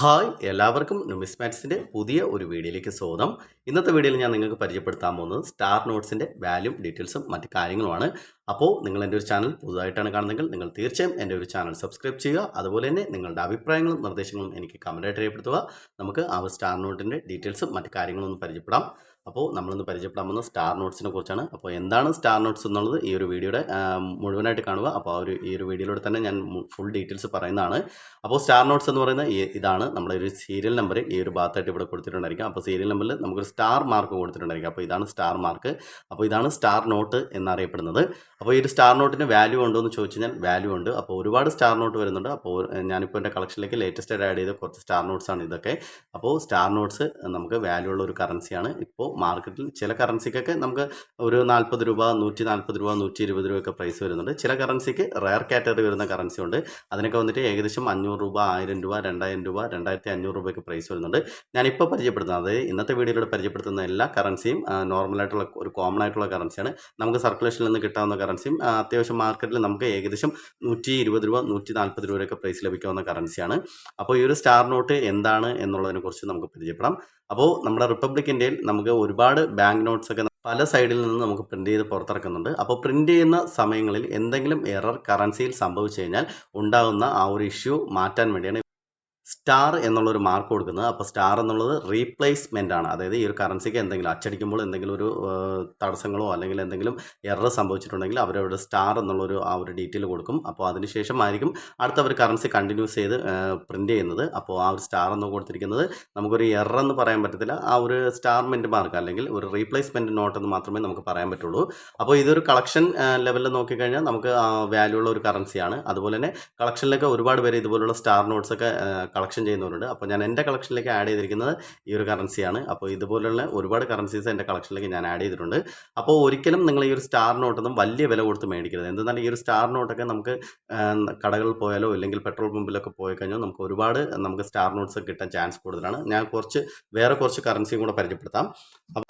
Hi എല്ലാവർക്കും നുമിസ്മാറ്റ്സിന്റെ പുതിയ ഒരു വീഡിയോയിലേക്ക് സ്വാഗതം. ഇന്നത്തെ വീഡിയോയിൽ ഞാൻ നിങ്ങൾക്ക് പരിചയപ്പെടുത്താൻ പോകുന്നത് സ്റ്റാർ നോട്ട്സിന്റെ വാല്യൂ ഡീറ്റെയിൽസും മറ്റ് കാര്യങ്ങളുമാണ്. അപ്പോൾ നിങ്ങൾ എന്റെ ഒരു ചാനൽ പുതുതായിട്ടാണ് കാണുന്നതെങ്കിൽ നിങ്ങൾ തീർച്ചയായും എന്റെ ഒരു ചാനൽ സബ്സ്ക്രൈബ് ചെയ്യുക. അതുപോലെ തന്നെ നിങ്ങളുടെ അഭിപ്രായങ്ങളും നിർദ്ദേശങ്ങളും എനിക്ക് കമന്റായിട്ട് രേഖപ്പെടുത്തുക. നമുക്ക് ആ സ്റ്റാർ നോട്ടിന്റെ ഡീറ്റെയിൽസും മറ്റ് കാര്യങ്ങളും ഒന്ന് പരിചയപ്പെടാം. അപ്പോൾ നമ്മളിന്ന് പരിചയപ്പെടാൻ പോകുന്ന സ്റ്റാർ നോട്ട്സിനെ കുറിച്ചാണ്. അപ്പോൾ എന്താണ് സ്റ്റാർ നോട്ട്സ് എന്നുള്ളത് ഈ ഒരു വീഡിയോയുടെ മുഴുവനായിട്ട് കാണുക. അപ്പോൾ ആ ഒരു ഈ ഒരു വീഡിയോയിലൂടെ തന്നെ ഞാൻ ഫുൾ ഡീറ്റെയിൽസ് പറയുന്നതാണ്. അപ്പോൾ സ്റ്റാർ നോട്ട്സ് എന്ന് പറയുന്ന ഇതാണ് നമ്മുടെ ഒരു സീരിയൽ നമ്പർ ഈ ഒരു ഭാഗത്തായിട്ട് ഇവിടെ കൊടുത്തിട്ടുണ്ടായിരിക്കും. അപ്പോൾ സീരിയൽ നമ്പറിൽ നമുക്കൊരു സ്റ്റാർ മാർക്ക് കൊടുത്തിട്ടുണ്ടായിരിക്കും. അപ്പോൾ ഇതാണ് സ്റ്റാർ മാർക്ക് അപ്പോൾ ഇതാണ് സ്റ്റാർ നോട്ട് എന്നറിയപ്പെടുന്നത്. അപ്പോൾ ഈ ഒരു സ്റ്റാർ നോട്ടിന് വാല്യൂ ഉണ്ടോ എന്ന് ചോദിച്ചു കഴിഞ്ഞാൽ വാല്യൂ ഉണ്ട്. അപ്പോൾ ഒരുപാട് സ്റ്റാർ നോട്ട് വരുന്നുണ്ട്. അപ്പോൾ ഞാനിപ്പോൾ എന്റെ കളക്ഷനിലേക്ക് ലേറ്റസ്റ്റ് ആഡ് ചെയ്ത കുറച്ച് സ്റ്റാർ നോട്ട്സ് ആണ് ഇതൊക്കെ. അപ്പോൾ സ്റ്റാർ നോട്ട്സ് നമുക്ക് വാല്യൂ ഉള്ള ഒരു കറൻസിയാണ് ഇപ്പോൾ മാർക്കറ്റിൽ ചില കറൻസിക്കൊക്കെ നമുക്ക് ഒരു നാൽപ്പത് രൂപ നൂറ്റി നാൽപ്പത് രൂപ നൂറ്റി ഇരുപത് രൂപയൊക്കെ പ്രൈസ് വരുന്നുണ്ട്. ചില കറൻസിക്ക് റയർ കാറ്റഗറി വരുന്ന കറൻസി ഉണ്ട്. അതിനൊക്കെ വന്നിട്ട് ഏകദേശം അഞ്ഞൂറ് രൂപ ആയിരം രൂപ രണ്ടായിരം രൂപ രണ്ടായിരത്തി അഞ്ഞൂറ് രൂപയ്ക്ക് പ്രൈസ് വരുന്നുണ്ട്. ഞാനിപ്പോൾ പരിചയപ്പെടുത്തുന്നത് അതായത് ഇന്നത്തെ വീഡിയോയിലൂടെ പരിചയപ്പെടുത്തുന്ന എല്ലാ കറൻസിയും നോർമലായിട്ടുള്ള ഒരു കോമൺ ആയിട്ടുള്ള കറൻസിയാണ് നമുക്ക് സർക്കുലേഷനിൽ നിന്ന് കിട്ടാവുന്ന കറൻസിയും അത്യാവശ്യം മാർക്കറ്റിൽ നമുക്ക് ഏകദേശം നൂറ്റി ഇരുപത് രൂപ നൂറ്റി നാൽപ്പത് രൂപയൊക്കെ പ്രൈസ് ലഭിക്കാവുന്ന കറൻസിയാണ് അപ്പോൾ ഈ ഒരു സ്റ്റാർ നോട്ട് എന്താണ് എന്നുള്ളതിനെക്കുറിച്ച് നമുക്ക് പരിചയപ്പെടാം. അപ്പോൾ നമ്മുടെ റിപ്പബ്ലിക് ഇന്ത്യയിൽ നമുക്ക് ഒരുപാട് ബാങ്ക് നോട്ട്സ് ഒക്കെ പല സൈഡിൽ നിന്ന് നമുക്ക് പ്രിന്റ് ചെയ്ത് പുറത്തിറക്കുന്നുണ്ട്. അപ്പോൾ പ്രിന്റ് ചെയ്യുന്ന സമയങ്ങളിൽ എന്തെങ്കിലും എറർ കറൻസിയിൽ സംഭവിച്ചു കഴിഞ്ഞാൽ ഉണ്ടാകുന്ന ആ ഒരു ഇഷ്യൂ മാറ്റാൻ വേണ്ടിയാണ് സ്റ്റാർ എന്നുള്ളൊരു മാർക്ക് കൊടുക്കുന്നത്. അപ്പോൾ സ്റ്റാർ എന്നുള്ളത് റീപ്ലേസ്മെന്റ് ആണ്. അതായത് ഈ ഒരു കറൻസിക്ക് എന്തെങ്കിലും അച്ചടിക്കുമ്പോൾ എന്തെങ്കിലും ഒരു തടസ്സങ്ങളോ അല്ലെങ്കിൽ എന്തെങ്കിലും എറർ സംഭവിച്ചിട്ടുണ്ടെങ്കിൽ അവരവിടെ സ്റ്റാർ എന്നുള്ളൊരു ആ ഒരു ഡീറ്റെയിൽ കൊടുക്കും. അപ്പോൾ അതിനുശേഷം ആയിരിക്കും അടുത്ത അവർ കറൻസി കണ്ടിന്യൂസ് ചെയ്ത് പ്രിന്റ് ചെയ്യുന്നത്. അപ്പോൾ ആ ഒരു സ്റ്റാർ എന്ന് കൊടുത്തിരിക്കുന്നത് നമുക്കൊരു എറർ എന്ന് പറയാൻ പറ്റത്തില്ല. ആ ഒരു സ്റ്റാർമെന്റ് മാർക്ക് അല്ലെങ്കിൽ ഒരു റീപ്ലേസ്മെന്റ് നോട്ട് എന്ന് മാത്രമേ നമുക്ക് പറയാൻ പറ്റുള്ളൂ. അപ്പോൾ ഇതൊരു കളക്ഷൻ ലെവലിൽ നോക്കിക്കഴിഞ്ഞാൽ നമുക്ക് വാല്യൂ ഉള്ള ഒരു കറൻസിയാണ് അതുപോലെ തന്നെ കളക്ഷനിലൊക്കെ ഒരുപാട് പേര് ഇതുപോലുള്ള സ്റ്റാർ നോട്ട്സ് ഒക്കെ കളക്ഷൻ ചെയ്യുന്നവരുണ്ട്. അപ്പോൾ ഞാൻ എന്റെ കളക്ഷനിലേക്ക് ആഡ് ചെയ്തിരിക്കുന്നത് ഈ ഒരു കറൻസിയാണ്. അപ്പോൾ ഇതുപോലുള്ള ഒരുപാട് കറൻസീസ് എന്റെ കളക്ഷനിലേക്ക് ഞാൻ ആഡ് ചെയ്തിട്ടുണ്ട്. അപ്പോൾ ഒരിക്കലും നിങ്ങൾ ഈ ഒരു സ്റ്റാർ നോട്ടൊന്നും വലിയ വില കൊടുത്ത് മേടിക്കരുത്. എന്തെന്നാൽ ഈ ഒരു സ്റ്റാർ നോട്ടൊക്കെ നമുക്ക് കടകളിൽ പോയാലോ അല്ലെങ്കിൽ പെട്രോൾ പമ്പിലൊക്കെ പോയി കഴിഞ്ഞാൽ നമുക്ക് ഒരുപാട് നമുക്ക് സ്റ്റാർ നോട്ട്സ് കിട്ടാൻ ചാൻസ് കൂടുതലാണ്. ഞാൻ കുറച്ച് വേറെ കുറച്ച് കറൻസിയും കൂടെ പരിചയപ്പെടുത്താം.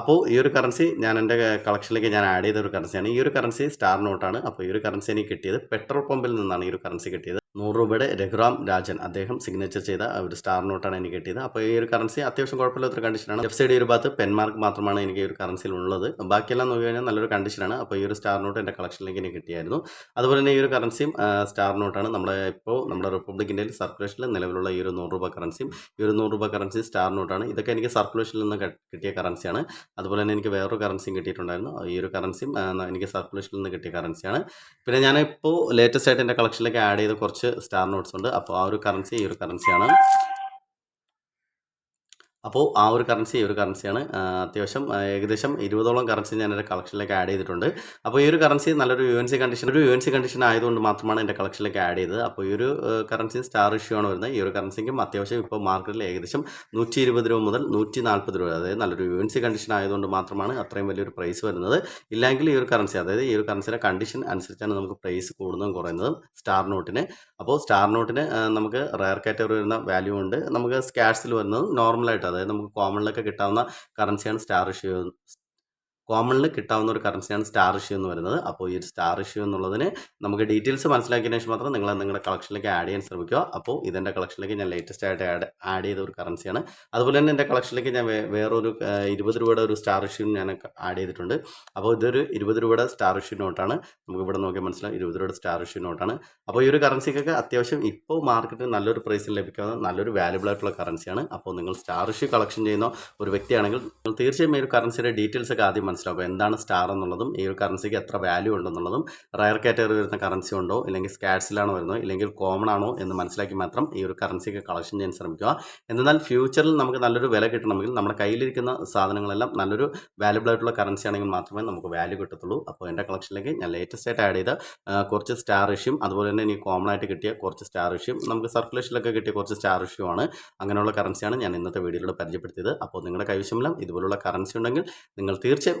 അപ്പോൾ ഈ ഒരു കറൻസി ഞാൻ എന്റെ കളക്ഷനിലേക്ക് ഞാൻ ആഡ് ചെയ്ത ഒരു കറൻസിയാണ്. ഈ ഒരു കറൻസി സ്റ്റാർ നോട്ടാണ്. അപ്പോൾ ഈ ഒരു കറൻസി എനിക്ക് കിട്ടിയത് പെട്രോൾ പമ്പിൽ നിന്നാണ് ഈ ഒരു കറൻസി കിട്ടിയത്. നൂറ് രൂപയുടെ രഘുറാം രാജൻ. അദ്ദേഹം സിഗ്നേച്ചർ ചെയ്ത ഒരു സ്റ്റാർ നോട്ടാണ് എനിക്ക് കിട്ടിയത്. അപ്പോൾ ഈ ഒരു കറൻസി അത്യാവശ്യം കുഴപ്പമില്ലാത്തൊരു കണ്ടീഷനാണ് ലെഫ്റ്റ് സൈഡ് ഒരു ഭാഗത്ത് പെൻമാർക്ക് മാത്രമാണ് എനിക്ക് ഈ ഒരു കറൻസിയിൽ ഉള്ളത്. ബാക്കിയെല്ലാം നോക്കി കഴിഞ്ഞാൽ നല്ലൊരു കണ്ടീഷനാണ് അപ്പോൾ ഈ ഒരു സ്റ്റാർ നോട്ട് എന്റെ കളക്ഷനിലേക്ക് എനിക്ക് കിട്ടിയായിരുന്നു. അതുപോലെ തന്നെ ഈ ഒരു കറൻസിയും സ്റ്റാർ നോട്ടാണ് നമ്മുടെ ഇപ്പോൾ നമ്മുടെ റിപ്പബ്ലിക് ഇന്ത്യയിൽ സർക്കുലേഷനിൽ നിലവിലുള്ള ഈ ഒരു നൂറ് രൂപ കറൻസിയും ഈ ഒരു നൂറ് രൂപ കറൻസി സ്റ്റാർ നോട്ടാണ് ഇതൊക്കെ എനിക്ക് സർക്കുലേഷനിൽ നിന്ന് കിട്ടിയ കറൻസിയാണ് അതുപോലെ തന്നെ എനിക്ക് വേറൊരു കറൻസിയും കിട്ടിയിട്ടുണ്ടായിരുന്നു. ഈ ഒരു കറൻസിയും എനിക്ക് സർക്കുലേഷനിൽ നിന്ന് കിട്ടിയ കറൻസിയാണ് പിന്നെ ഞാനിപ്പോൾ ലേറ്റസ്റ്റ് ആയിട്ട് എന്റെ കളക്ഷനിലേക്ക് ആഡ് ചെയ്ത് കുറച്ച് സ്റ്റാർ നോട്ട്സ് ഉണ്ട്. അപ്പോൾ ആ ഒരു കറൻസി ഈ ഒരു കറൻസിയാണ് അപ്പോൾ ആ ഒരു കറൻസി ഒരു കറൻസിയാണ് അത്യാവശ്യം ഏകദേശം ഇരുപതോളം കറൻസി ഞാൻ എന്റെ കളക്ഷനിലേക്ക് ആഡ് ചെയ്തിട്ടുണ്ട്. അപ്പോൾ ഈ ഒരു കറൻസി നല്ലൊരു യു എൻ സി കണ്ടീഷൻ ഒരു യു എൻ സി കണ്ടീഷൻ ആയതുകൊണ്ട് മാത്രമാണ് എന്റെ കളക്ഷനിലേക്ക് ആഡ് ചെയ്തത്. അപ്പോൾ ഈ ഒരു കറൻസി സ്റ്റാർ ഇഷ്യൂ ആണ് വരുന്നത്. ഈ ഒരു കറൻസിക്കും അത്യാവശ്യം ഇപ്പോൾ മാർക്കറ്റിൽ ഏകദേശം നൂറ്റി ഇരുപത് രൂപ മുതൽ നൂറ്റി നാൽപ്പത് രൂപ അതായത് നല്ലൊരു യു എൻ സി കണ്ടീഷൻ ആയതുകൊണ്ട് മാത്രമാണ് അത്രയും വലിയൊരു പ്രൈസ് വരുന്നത്. ഇല്ലെങ്കിൽ ഈ ഒരു കറൻസി അതായത് ഈ ഒരു കറൻസിയുടെ കണ്ടീഷൻ അനുസരിച്ചാണ് നമുക്ക് പ്രൈസ് കൂടുന്നതും കുറയുന്നതും സ്റ്റാർ നോട്ടിന് അപ്പോൾ സ്റ്റാർ നോട്ടിന് നമുക്ക് റയർ കാറ്റഗറി വരുന്ന വാല്യൂ ഉണ്ട്. നമുക്ക് സ്കാറ്റ്സിൽ വരുന്നത് നോർമലായിട്ട് അതായത് നമുക്ക് കോമണിലൊക്കെ കിട്ടാവുന്ന കറൻസിയാണ് സ്റ്റാർ ഇഷ്യൂ കോമണിൽ കിട്ടാവുന്ന ഒരു കറൻസിയാണ് സ്റ്റാർ ഇഷ്യൂ എന്ന് പറയുന്നത്. അപ്പോൾ ഈ ഒരു സ്റ്റാർ ഇഷ്യൂ എന്നുള്ളതിന് നമുക്ക് ഡീറ്റെയിൽസ് മനസ്സിലാക്കിയതിന് ശേഷം മാത്രം നിങ്ങൾ നിങ്ങളുടെ കളക്ഷനിലേക്ക് ആഡ് ചെയ്യാൻ ശ്രമിക്കുക. അപ്പോൾ ഇതെന്റെ കളക്ഷനിലേക്ക് ഞാൻ ലേറ്റസ്റ്റ് ആയിട്ട് ആഡ് ആഡ് ചെയ്ത ഒരു കറൻസിയാണ് അതുപോലെ തന്നെ എന്റെ കളക്ഷനിലേക്ക് ഞാൻ വേറൊരു ഇരുപത് രൂപയുടെ ഒരു സ്റ്റാർ ഇഷ്യൂ ഞാൻ ആഡ് ചെയ്തിട്ടുണ്ട്. അപ്പോൾ ഇതൊരു ഇരുപത് രൂപയുടെ സ്റ്റാർ ഇഷ്യൂ നോട്ടാണ് നമുക്ക് ഇവിടെ നോക്കിയാൽ മനസ്സിലാവും ഇരുപത് രൂപയുടെ സ്റ്റാർ ഇഷ്യൂ നോട്ടാണ് അപ്പോൾ ഈ ഒരു കറൻസിക്കൊക്കെ അത്യാവശ്യം ഇപ്പോൾ മാർക്കറ്റിൽ നല്ലൊരു പ്രൈസിൽ ലഭിക്കുന്ന നല്ലൊരു വാല്യുബിൾ ആയിട്ടുള്ള കറൻസിയാണ് അപ്പോൾ നിങ്ങൾ സ്റ്റാർ ഇഷ്യൂ കളക്ഷൻ ചെയ്യുന്ന ഒരു വ്യക്തിയാണെങ്കിൽ നിങ്ങൾ തീർച്ചയായും ഈ ഒരു കറൻസിയുടെ ഡീറ്റെയിൽസ് ഒക്കെ ആദ്യം മനസ്സിലാക്കുക എന്താണ് സ്റ്റാർ എന്നുള്ളതും ഈ ഒരു കറൻസിക്ക് എത്ര വാല്യൂ ഉണ്ടെന്നുള്ളതും റയർ കാറ്റഗറി വരുന്ന കറൻസി ഉണ്ടോ ഇല്ലെങ്കിൽ സ്കാറ്റ്സിലാണോ വരുന്നത് ഇല്ലെങ്കിൽ കോമൺ ആണോ എന്ന് മനസ്സിലാക്കി മാത്രം ഈ ഒരു കറൻസിക്ക് കളക്ഷൻ ചെയ്യാൻ ശ്രമിക്കുക. എന്നാൽ ഫ്യൂച്ചറിൽ നമുക്ക് നല്ലൊരു വില കിട്ടണമെങ്കിൽ നമ്മുടെ കയ്യിലിരിക്കുന്ന സാധനങ്ങളെല്ലാം നല്ലൊരു വാല്യബിൾ ആയിട്ടുള്ള കറൻസി ആണെങ്കിൽ മാത്രമേ നമുക്ക് വാല്യൂ കിട്ടത്തുള്ളൂ. അപ്പോൾ എന്റെ കളക്ഷനിലേക്ക് ഞാൻ ലേറ്റസ്റ്റ് ആയിട്ട് ആഡ് ചെയ്ത കുറച്ച് സ്റ്റാർ ഇഷ്യൂം അതുപോലെ തന്നെ എനിക്ക് കോമൺ ആയിട്ട് കിട്ടിയ കുറച്ച് സ്റ്റാർ ഇഷ്യൂം നമുക്ക് സർക്കുലേഷനിലൊക്കെ കിട്ടിയ കുറച്ച് സ്റ്റാർ ഇഷ്യൂ ആണ്. അങ്ങനെയുള്ള കറൻസിയാണ് ഞാൻ ഇന്നത്തെ വീഡിയോയിലൂടെ പരിചയപ്പെടുത്തിയത്. അപ്പോൾ നിങ്ങളുടെ കൈവശമെല്ലാം ഇതുപോലുള്ള കറൻസി ഉണ്ടെങ്കിൽ നിങ്ങൾ തീർച്ചയായും